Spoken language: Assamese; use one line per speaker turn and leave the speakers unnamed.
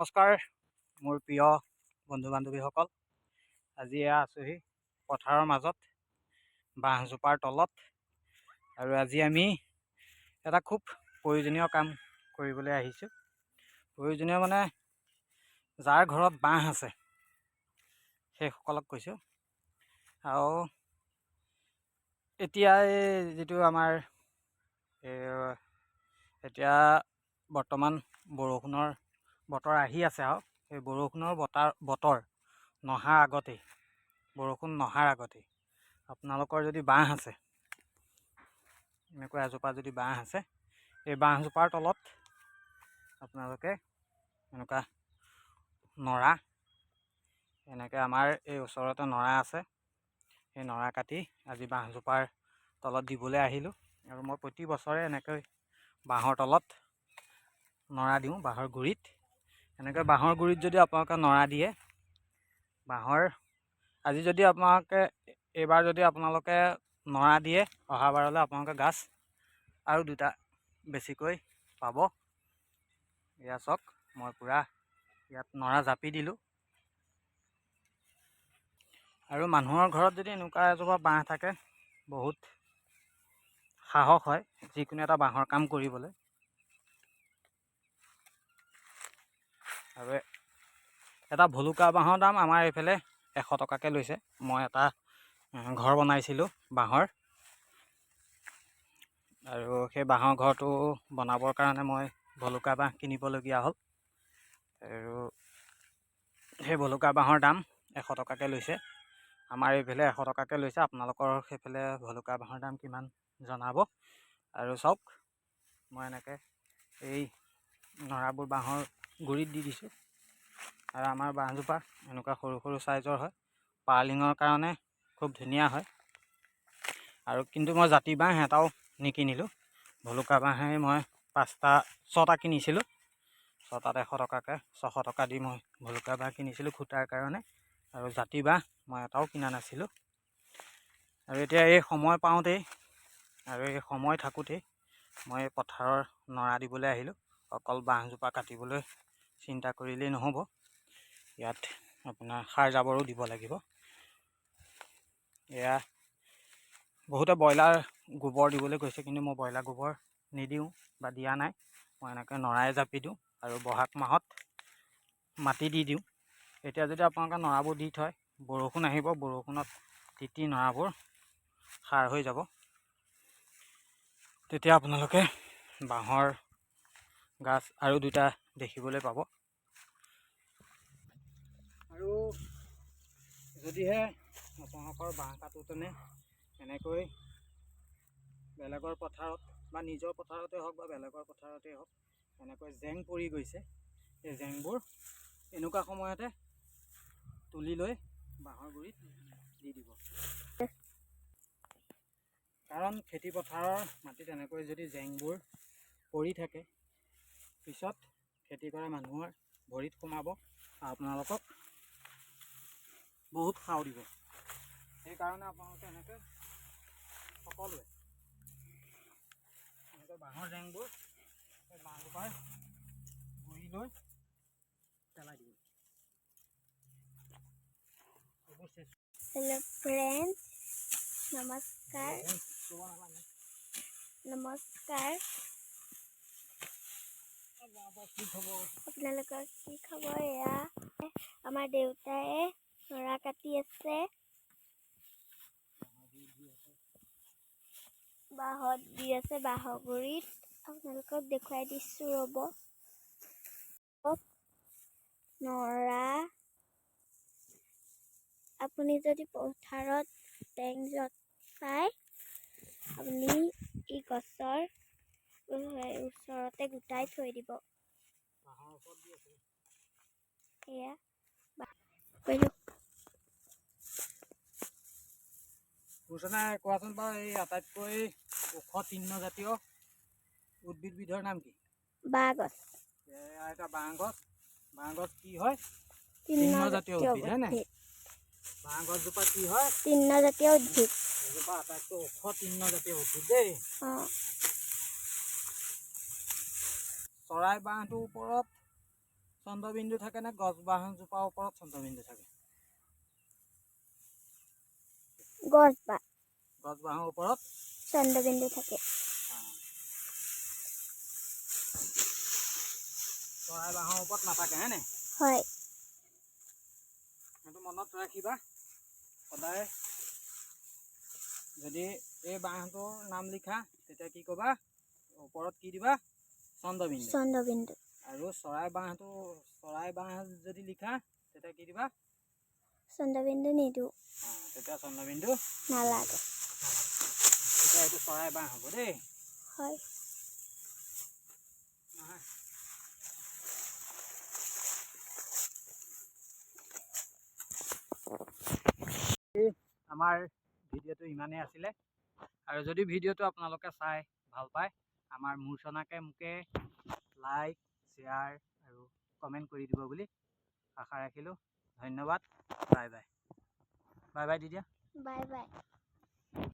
নমস্কাৰ মোৰ প্ৰিয় বন্ধু বান্ধৱীসকল আজি এয়া আছোঁহি পথাৰৰ মাজত বাঁহজোপাৰ তলত। আৰু আজি আমি এটা খুব প্ৰয়োজনীয় কাম কৰিবলৈ আহিছোঁ। প্ৰয়োজনীয় মানে যাৰ ঘৰত বাঁহ আছে সেইসকলক কৈছোঁ। আৰু এতিয়া এই যিটো আমাৰ এতিয়া বৰ্তমান বৰষুণৰ বতৰ আহি আছে আৰু। সেই বৰষুণৰ বতাৰ বতৰ নহাৰ আগতেই বৰষুণ নহাৰ আগতেই। আপোনালোকৰ যদি বাঁহ আছে এনেকুৱা এজোপা যদি বাঁহ আছে এই বাঁহজোপাৰ তলত আপোনালোকে এনেকুৱা নৰা এনেকৈ আমাৰ এই ওচৰতে নৰা আছে সেই নৰা কাটি আজি বাঁহজোপাৰ তলত দিবলৈ আহিলোঁ আৰু মই প্ৰতি বছৰে এনেকৈ বাঁহৰ তলত নৰা দিওঁ বাঁহৰ গুৰিত। এনেকৈ বাঁহৰ গুৰিত যদি আপোনালোকে নৰা দিয়ে বাঁহৰ আজি যদি আপোনালোকে এইবাৰ যদি আপোনালোকে নৰা দিয়ে অহাবাৰলৈ আপোনালোকে গাছ আৰু দুটা বেছিকৈ পাব। এয়া চাওক মই পূৰা ইয়াত নৰা জাপি দিলোঁ। আৰু মানুহৰ ঘৰত যদি এনেকুৱা এজোপা বাঁহ থাকে বহুত সাহস হয় যিকোনো এটা বাঁহৰ কাম কৰিবলৈ। আৰু এটা ভুলুকা বাঁহৰ দাম আমাৰ এইফালে এশ টকাকৈ লৈছে। মই এটা ঘৰ বনাইছিলোঁ বাঁহৰ। আৰু সেই বাঁহৰ ঘৰটো বনাবৰ কাৰণে মই ভলুকা বাঁহ কিনিবলগীয়া হ'ল। আৰু সেই ভলুকা বাঁহৰ দাম এশ টকাকৈ লৈছে। আমাৰ এইফালে এশ টকাকৈ লৈছে। আপোনালোকৰ সেইফালে ভলুকা বাঁহৰ দাম কিমান জনাব? আৰু চাওক মই এনেকৈ এই নৰাবোৰ বাঁহৰ গুৰিত দি দিছোঁ। আৰু আমাৰ বাঁহজোপা এনেকুৱা সৰু সৰু চাইজৰ হয়। পাৰ্লিঙৰ কাৰণে খুব ধুনীয়া হয়। আৰু কিন্তু মই জাতি বাঁহ এটাও নিকিনিলোঁ। ভলুকা বাঁহেই মই পাঁচটা ছটা কিনিছিলোঁ। ছটাত এশ টকাকৈ ছশ টকা দি মই ভলুকা বাঁহ কিনিছিলোঁ খুটাৰ কাৰণে। আৰু জাতি বাঁহ মই এটাও কিনা নাছিলোঁ। আৰু এতিয়া এই সময় পাওঁতেই আৰু এই সময় থাকোঁতেই মই পথাৰৰ নৰা দিবলৈ আহিলোঁ। অকল বাঁহজোপা কাটিবলৈ চিন্তা কৰিলেই নহ'ব। ইয়াত আপোনাৰ সাৰ জাবৰো দিব লাগিব। এয়া বহুতে ব্ৰইলাৰ গোবৰ দিবলৈ কৈছে কিন্তু মই ব্ৰইলাৰ গোবৰ নিদিওঁ বা দিয়া নাই। মই এনেকৈ নৰাই জাপি দিওঁ আৰু বহাগ মাহত মাটি দি দিওঁ। এতিয়া যদি আপোনালোকে নৰাবোৰ দি থয় বৰষুণ আহিব বৰষুণত তিতি নৰাবোৰ সাৰ হৈ যাব। তেতিয়া আপোনালোকে বাঁহৰ গাছ আৰু দুটা দেখিবলৈ পাব। আৰু যদিহে আপোনালোকৰ বাঁহ কাটোতেনে এনেকৈ বেলেগৰ পথাৰত বা নিজৰ পথাৰতে হওক বা বেলেগৰ পথাৰতে হওক এনেকৈ জেং পৰি গৈছে। সেই জেংবোৰ এনেকুৱা সময়তে তুলি লৈ বাঁহৰ গুৰিত দি দিব। কাৰণ খেতি পথাৰৰ মাটিত এনেকৈ যদি জেংবোৰ পৰি থাকে পিছত খেতি কৰা মানুহৰ ভৰিত সোমাব আপোনালোকক বহুত সাও দিব। সেইকাৰণে আপোনালোকে এনেকৈ সকলোৱে এনেকৈ বাঁহৰ জেংবোৰ সেই বাঁহজোপাৰ গুৰি পেলাই দিব। হেল্ল' ফ্ৰেণ্ডছ
নমস্কাৰ।
নমস্কাৰ।
আপোনালোকৰ কি খবৰ? এয়া আমাৰ দেউতাই নৰা কাটি আছে। বাঁহত দি আছে বাঁহৰ গুৰিত আপোনালোকক দেখুৱাই দিছোঁ ৰ'ব। নৰা আপুনি যদি পথাৰত টেং য'ত পায় আপুনি ই গছৰ ওচৰতে গোটাই থৈ দিব। বা-
কোৱাচোন বাৰু এই আটাইতকৈ ওখ তৃণজাতীয় উদ্ভিদবিধৰ নাম কি? বাঁহগছ। এটা বাঁহ গছ কি হয়?
তৃণজাতীয়
উদ্ভিদ, হয় নাই?
উদ্ভিদ।
বাঁহ গছজোপা কি হয়?
তৃণজাতীয় উদ্ভিদ।
এজোপা আটাইতকৈ ওখ তৃণজাতীয় উদ্ভিদ দেই। চৰাই বাঁহটোৰ ওপৰত চন্দ্ৰবিন্দু থাকে নে গছ বাঁহজোপাৰ ওপৰত চন্দ্ৰবিন্দু থাকে।
গছ বা
গছ বাঁহৰ ওপৰত
চন্দ্ৰবিন্দু থাকে।
চৰাই বাঁহৰ ওপৰত নাথাকে হয়নে?
হয়।
সেইটো মনত ৰাখিবা। সদায় যদি এই বাঁহটোৰ নাম লিখা তেতিয়া কি ক'বা? ওপৰত কি দিবা? চন্দ্ৰবিন্দু
চন্দ্ৰবিন্দু
আৰু চৰাই বাঁহটো চৰাই বাঁহ যদি লিখা তেতিয়া কি দিবা?
চন্দ্ৰবিন্দু নিদিওঁ।
তেতিয়া চন্দ্ৰবিন্দু
নালাগে।
তেতিয়া এইটো চৰাই বাঁহ হ'ব দেই।
হয়।
আমাৰ ভিডিঅ'টো ইমানেই আছিলে। আৰু যদি ভিডিঅ'টো আপোনালোকে চাই ভাল পায় আমাৰ মূৰ্চনাকে মোকে লাইক শ্বেয়াৰ আৰু কমেণ্ট কৰি দিব বুলি আশা ৰাখিলোঁ। ধন্যবাদ। Bye bye. Bye bye দিদিয়া।
Bye bye.